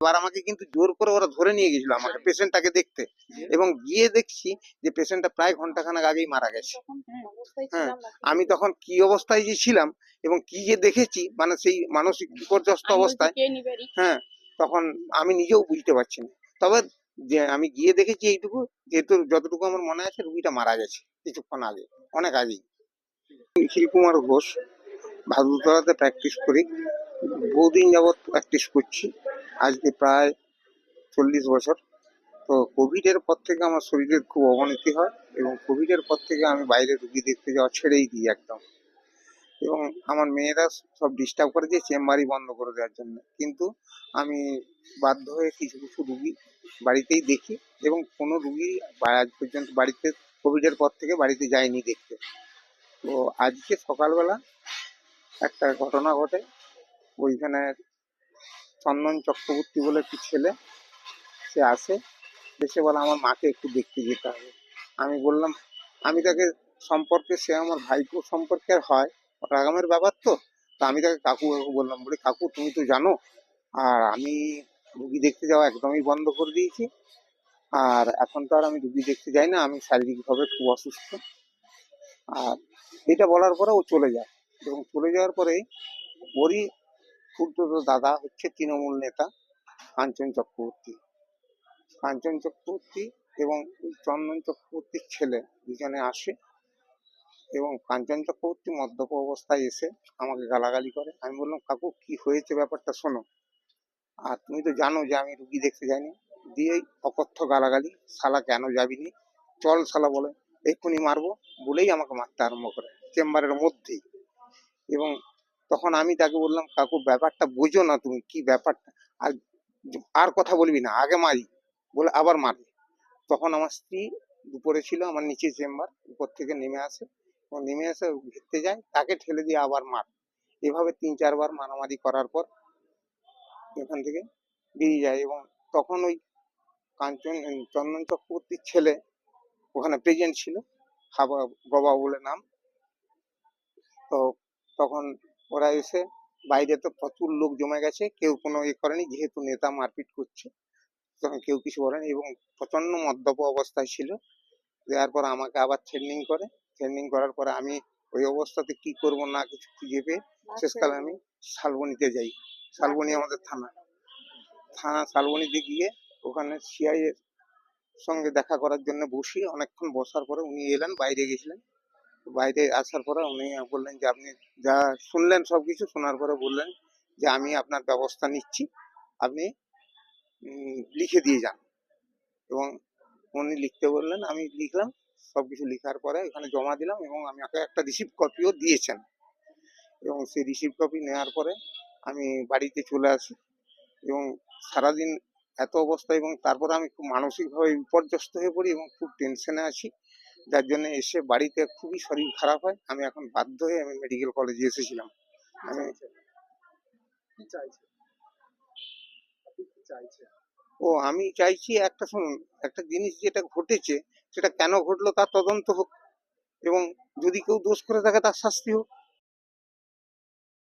এবার আমাকে কিন্তু জোর করে ওরা ধরে নিয়ে গেছিল আমাকে পেশেন্টটাকে দেখতে। এবং গিয়ে দেখছি যে পেশেন্টটা প্রায় ঘন্টাখানেক আগেই মারা গেছে। হ্যাঁ আমি তখন কি অবস্থায় যে ছিলাম এবং কি যে দেখেছি মানে সেই মানসিক বিপর্যস্ত অবস্থায় হ্যাঁ তখন আমি নিজেও বুঝতে পারছি না। তবে যে আমি গিয়ে দেখেছি এইটুকু যেহেতু যতটুকু আমার মনে আছে রুগীটা মারা গেছে কিছুক্ষণ আগে অনেক আগেই। নিখিল কুমার ঘোষ ভাদুতলাতে প্র্যাকটিস করি। বহুদিন যাবৎ প্র্যাকটিস করছি। আজকে প্রায় চল্লিশ বছর। তো কোভিডের পর থেকে আমার শরীরের খুব অবনতি হয় এবং কোভিডের পর থেকে আমি বাইরে রুগী দেখতে যাওয়া ছেড়েই দিই একদম। এবং আমার মেয়েরা সব ডিস্টার্ব করে দিয়ে চেম্বারই বন্ধ করে দেওয়ার জন্য। কিন্তু আমি বাধ্য হয়ে কিছু কিছু রুগী বাড়িতেই দেখি এবং কোনো রুগী আজ পর্যন্ত বাড়িতে কোভিডের পর থেকে বাড়িতে যায়নি দেখতে। তো আজকে সকালবেলা একটা ঘটনা ঘটে। ওইখানে চন্দন চক্রবর্তী বলে একটি ছেলে, সে আসে, এসে বলে, আমার মাকে একটু দেখতে যেতে হবে। আমি বললাম, আমি তাকে সম্পর্কে, সে আমার ভাইপো সম্পর্কের হয় রাগামের ব্যাপার তো? তা আমি তাকে কাকু কাকু বললাম, বলি, কাকু, তুমি তো জানো, আর আমি রুগী দেখতে যাওয়া একদমই বন্ধ করে দিয়েছি, আর এখন তো আর আমি রুগী দেখতে যাই না, আমি শারীরিকভাবে খুব অসুস্থ, আর এটা বলার পরে ও চলে যায়। এবং চলে যাওয়ার পরে ওরই খুড়তো দাদা হচ্ছে তৃণমূল নেতা কাঞ্চন চক্রবর্তী। কাঞ্চন চক্রবর্তী এবং চন্দন চক্রবর্তীর ছেলে দুজনে আসে এবং কাঞ্চন চক্রবর্তী মদ্যপ অবস্থায় এসে আমাকে গালাগালি করে। আমি বললাম, কাকু, কি হয়েছে ব্যাপারটা শোনো। আর তুমি তো জানো যে আমি রুগী দেখতে যাইনি। দিয়েই অকথ্য গালাগালি, শালা কেন যাবিনি? চল শালা বলে এক্ষুনি মারবো বলেই আমাকে মারতে আরম্ভ করে, চেম্বারের মধ্যেই। এবং তখন আমি তাকে বললাম, কাকু, ব্যাপারটা বোঝো না তুমি, কি ব্যাপারটা? আর আর কথা বলবি না, আগে মারি। বলে, আবার মারি তখন আমার স্ত্রী উপরে ছিল, আমার নিচে চেম্বার, উপর থেকে নেমে আসে। ও নেমে এসে ঘিরতে যায়, তাকে ঠেলে দিয়ে আবার মার। এভাবে তিন চারবার মারামারি করার পর এখান থেকে বেরিয়ে যায়। এবং তখন ওই কাঞ্চন, চন্দন চক্রবর্তীর ছেলে ওখানে প্রেজেন্ট ছিল। হাবা গবা বলে নাম। তো তখন ওরা এসে বাইরে তো প্রচুর লোক জমে গেছে কেউ কোনো ইয়ে করেনি যেহেতু নেতা মারপিট করছে তখন কেউ কিছু বলেনি এবং প্রচণ্ড মদ্যপ অবস্থায় ছিল। দেওয়ার পর আমাকে আবার থ্রেনিং করে। থ্রেনিং করার পরে আমি ওই অবস্থাতে কি করব না কিছু খুঁজে পেয়ে শেষকালে আমি শালবনিতে যাই। শালবনি আমাদের থানা। থানা শালবনিতে গিয়ে ওখানে সিআই এর সঙ্গে দেখা করার জন্য বসি। অনেকক্ষণ বসার পরে উনি এলেন, বাইরে গেছিলেন। বাইরে আসার পরে উনি বললেন যে, আপনি যা শুনলেন সবকিছু শোনার পরে বললেন যে, আমি আপনার ব্যবস্থা নিচ্ছি। আপনি লিখে দিয়ে যান। এবং উনি লিখতে বললেন, আমি লিখলাম, সবকিছু লেখার পরে এখানে জমা দিলাম এবং আমাকে একটা রিসিভ কপিও দিয়েছেন। এবং সেই রিসিভ কপি নেওয়ার পরে আমি বাড়িতে চলে আসি এবং সারাদিন এত অবস্থা এবং তারপরে আমি খুব মানসিকভাবে বিপর্যস্ত হয়ে পড়ি এবং খুব টেনশনে আছি। যার জন্য এসে বাড়িতে খুবই শরীর খারাপ হয়। আমি এখন বাধ্য হয়ে আমি মেডিকেল কলেজে এসেছিলাম। আমি আপনি কি চাইছেন? ও আমি চাইছি একটা শুনুন একটা জিনিস যেটা ঘটেছে সেটা কেন ঘটলো তার তদন্ত হোক। এবং যদি কেউ দোষ করে থাকে তার শাস্তি হোক।